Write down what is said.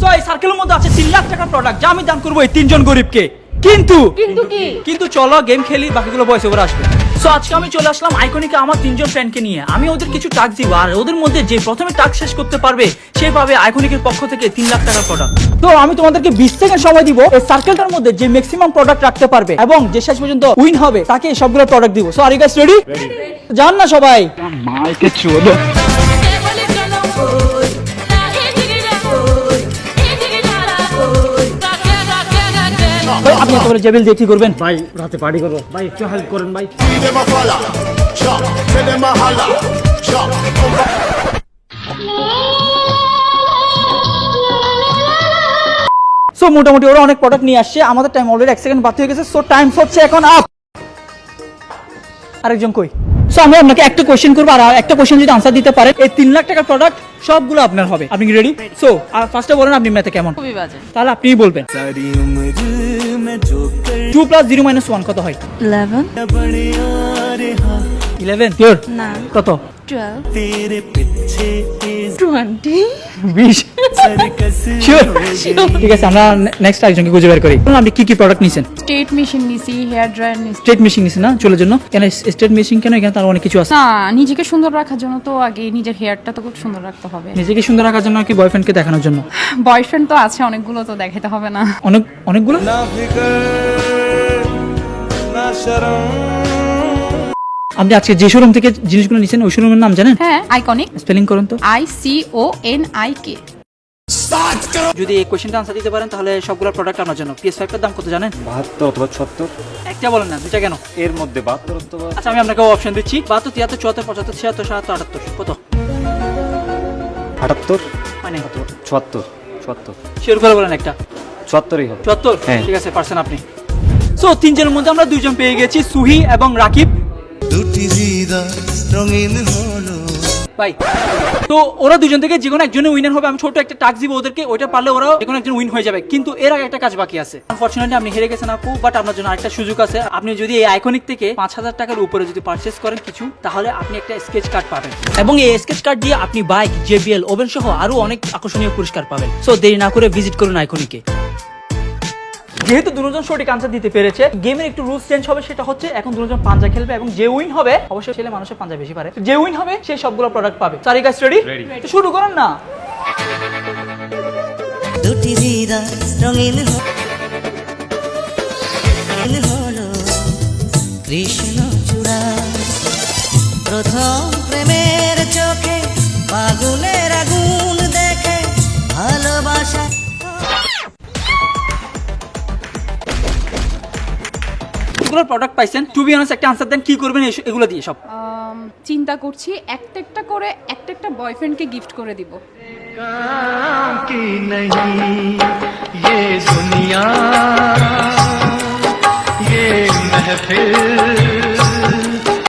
So এই সার্কেলের মধ্যে আছে তিন লাখ টাকার প্রোডাক্ট যা আমি দান করব এই তিনজন গরিবকে। কিন্তু কিন্তু কি? কিন্তু চলো গেম খেলি বাকিগুলো বয়স ওভার আসবে। সো আজকে আমি চলে আসলাম আইকনিকে আমার তিনজন ফ্রেন্ডকে নিয়ে। আমি ওদের কিছু টাস্ক দিব আর ওদের মধ্যে যে প্রথমে টাস্ক শেষ করতে পারবে সে পাবে আইকনিকের পক্ষ থেকে তিন লাখ টাকার প্রোডাক্ট তো আমি তোমাদেরকে বিশ সেকেন্ড সময় দিব এই সার্কেলটার মধ্যে যে ম্যাক্সিমাম প্রোডাক্ট রাখতে পারবে এবং যে শেষ পর্যন্ত উইন হবে তাকে সবগুলো প্রোডাক্ট দিব। So are you guys ready যান না সবাই। মাইকে চলো। ভাই আপনি বলে জেবিল দিয়ে কি করবেন? ভাই রাতে পার্টি করব। ভাই একটু হেল্প করেন ভাই। সো মোটামুটি ওরা অনেক প্রোডাক্ট নিয়ে আসছে। আমাদের টাইম অলরেডি এক সেকেন্ড বাকি হয়ে গেছে। সো টাইম হচ্ছে এখন আপ আরেকজন কই? সো আমি আপনাকে একটা কোশ্চেন করব আর একটা কোশ্চেন যদি আনসার দিতে পারেন এই তিন লাখ টাকার প্রোডাক্ট সবগুলো আপনার হবে। আপনি কি রেডি সো ফার্স্টে বলেন আপনি ম্যাথে কেমন? খুবই বাজে। তাহলে আপনিই বলবেন। Two plus zero minus one কত হয়? ইলেভেন ইলেভেন কত? টুয়েলভ ঠিক আছে আমরা নেক্সট একজনকে খুঁজে বের করি। বলুন, আপনি কি কি প্রোডাক্ট নিছেন? স্টেট মেশিন নিছি হেয়ার ড্রায়ার নিছি। স্টেট মেশিন নিছেন না? চুলের জন্য? কেন স্টেট মেশিন কেন? এখানে তার অনেক কিছু আছে। না নিজেকে সুন্দর রাখার জন্য তো আগে নিজের হেয়ারটা তো খুব সুন্দর রাখতে হবে। নিজেকে সুন্দর রাখার জন্য কি বয়ফ্রেন্ডকে দেখানোর জন্য? বয়ফ্রেন্ড তো আছে অনেকগুলো তো দেখাতে হবে না। অনেক অনেকগুলো? আপনি আজকে যে শোরুম থেকে জিনিসগুলো নিছেন ওই শোরুমের নাম জানেন? হ্যাঁ আইকনিক স্পেলিং করুন তো। I C O N I K যদি এই কোশ্চেনটা আনসার দিতে পারেন তাহলে সবগুলো প্রোডাক্ট আপনার জন্য। পিএস ফাইভটার দাম কত জানেন? বাহাত্তর অথবা ছত্তর। একটা বলেন না দুটা কেন? এর মধ্যে বাহাত্তর অথবা আচ্ছা আমি আপনাকে অপশন দিচ্ছি। বাহাত্তর তিয়াত্তর চুয়াত্তর পঁচাত্তর ছিয়াত্তর সাতাত্তর আটাত্তর কত? আটাত্তর মানে চুয়াত্তর চুয়াত্তর। শিওর করে বলেন একটা। চুয়াত্তরই হবে। চুয়াত্তর? হ্যাঁ। ঠিক আছে পারছেন আপনি। সো তিনজনের মধ্যে আমরা দুইজন পেয়ে গেছি সুহি এবং রাকিব। দুটি হৃদয় রঙিন হলো। ভাই, তো ওরা দুজন থেকে যে কোনো একজনের উইনার হবে। আমি ছোট একটা টাক্স দিব ওদেরকে, ওইটা পারলে ওরা যে কোনো একজন উইন হয়ে যাবে। কিন্তু এর আগে একটা কাজ বাকি আছে। আনফরচুনেটলি আপনি হেরে গেছেন আপু বাট আপনার জন্য আরেকটা সুযোগ আছে। আপনি যদি এই আইকনিক থেকে পাঁচ হাজার টাকার উপরে যদি পারচেস করেন কিছু, তাহলে আপনি একটা স্কেচ কার্ড পাবেন। এবং এই স্কেচ কার্ড দিয়ে আপনি বাইক জেবিএল ওভেন সহ আরও অনেক আকর্ষণীয় পুরস্কার পাবেন। সো দেরি না করে ভিজিট করুন আইকনিকে যেহেতু দুজন সঠিক আনসার দিতে পেরেছে গেমের একটু রুলস চেঞ্জ হবে সেটা হচ্ছে এখন দুজন পাঞ্জা খেলবে এবং যে উইন হবে অবশ্যই ছেলে মানুষের পাঞ্জা বেশি পারে। যে উইন হবে সে সবগুলো প্রোডাক্ট পাবে। সারি গাছ রেডি তো শুরু করুন না। দুটি হৃদয় রঙিন হলো কৃষ্ণ চূড়া প্রথম এগুলো প্রোডাক্ট পাইছেন টু বি অনেস্ট একটা আনসার দেন কি করবেন এই- এগুলো দিয়ে সব আম, চিন্তা করছি একটা একটা করে একটা একটা বয়ফ্রেন্ডকে গিফট করে দিব की नहीं ये दुनिया ये महफिल